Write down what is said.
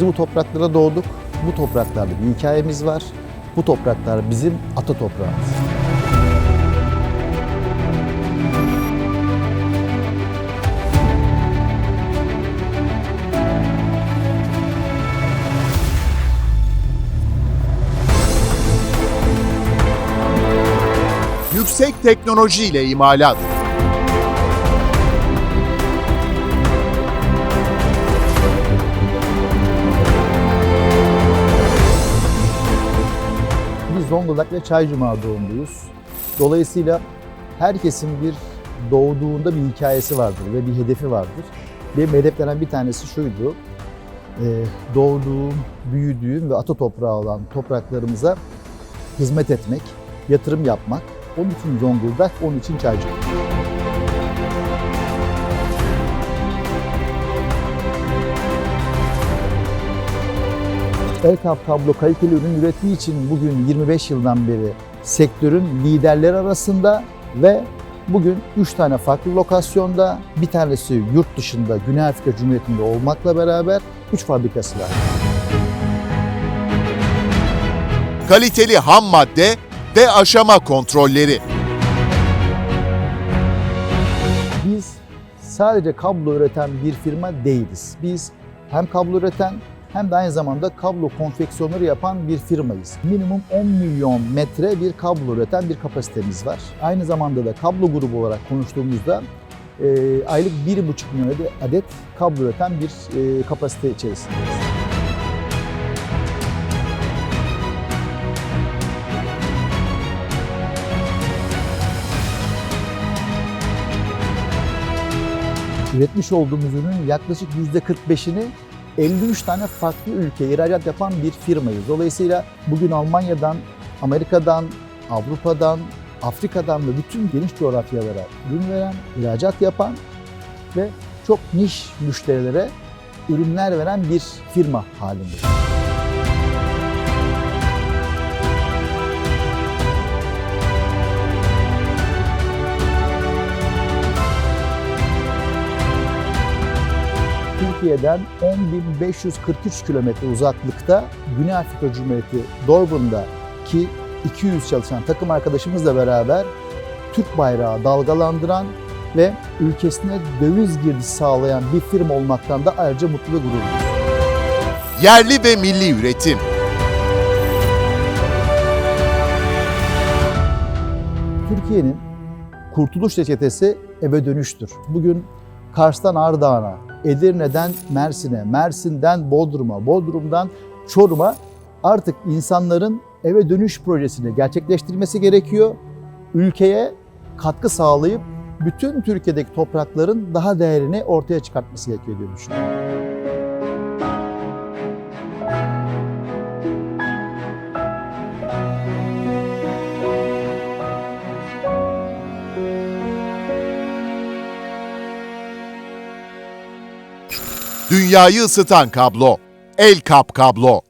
Biz bu topraklara doğduk. Bu topraklarda bir hikayemiz var. Bu topraklar bizim ata toprağımız. Yüksek teknolojiyle imalat. Zonguldak ve Çaycuma doğumluyuz. Dolayısıyla herkesin bir doğduğunda bir hikayesi vardır ve bir hedefi vardır. Benim hedeflenen bir tanesi şuydu. Ee, Doğduğum, büyüdüğüm ve ata toprağı olan topraklarımıza hizmet etmek, yatırım yapmak. Onun için Zonguldak, onun için Çaycuma. Elkap kablo kaliteli ürün ürettiği için bugün 25 yıldan beri sektörün liderleri arasında ve bugün 3 tane farklı lokasyonda, bir tanesi yurt dışında Güney Afrika Cumhuriyeti'nde olmakla beraber 3 fabrikası var. Kaliteli ham madde ve aşama kontrolleri. Biz sadece kablo üreten bir firma değiliz. Biz hem kablo üreten hem de aynı zamanda kablo konfeksiyonları yapan bir firmayız. Minimum 10 milyon metre bir kablo üreten bir kapasitemiz var. Aynı zamanda da kablo grubu olarak konuştuğumuzda e, aylık 1,5 milyon adet kablo üreten bir e, kapasite içerisindeyiz. Üretmiş olduğumuz ürünün yaklaşık %45'ini 53 tane farklı ülkeye ihracat yapan bir firmayız. Dolayısıyla bugün Almanya'dan, Amerika'dan, Avrupa'dan, Afrika'dan ve bütün geniş coğrafyalara ürün veren, ihracat yapan ve çok niş müşterilere ürünler veren bir firma halinde. Türkiye'den 10.543 kilometre uzaklıkta Güney Afrika Cumhuriyeti Durban'daki 200 çalışan takım arkadaşımızla beraber Türk bayrağı dalgalandıran ve ülkesine döviz girdisi sağlayan bir firma olmaktan da ayrıca mutlu ve gururluyuz. Yerli ve milli üretim. Türkiye'nin kurtuluş reçetesi eve dönüştür. Bugün Kars'tan Ardahan'a, Edirne'den Mersin'e, Mersin'den Bodrum'a, Bodrum'dan Çorum'a artık insanların eve dönüş projesini gerçekleştirmesi gerekiyor. Ülkeye katkı sağlayıp bütün Türkiye'deki toprakların daha değerini ortaya çıkartması gerekiyor diye düşünüyorum. Dünyayı ısıtan kablo. El Kap kablo.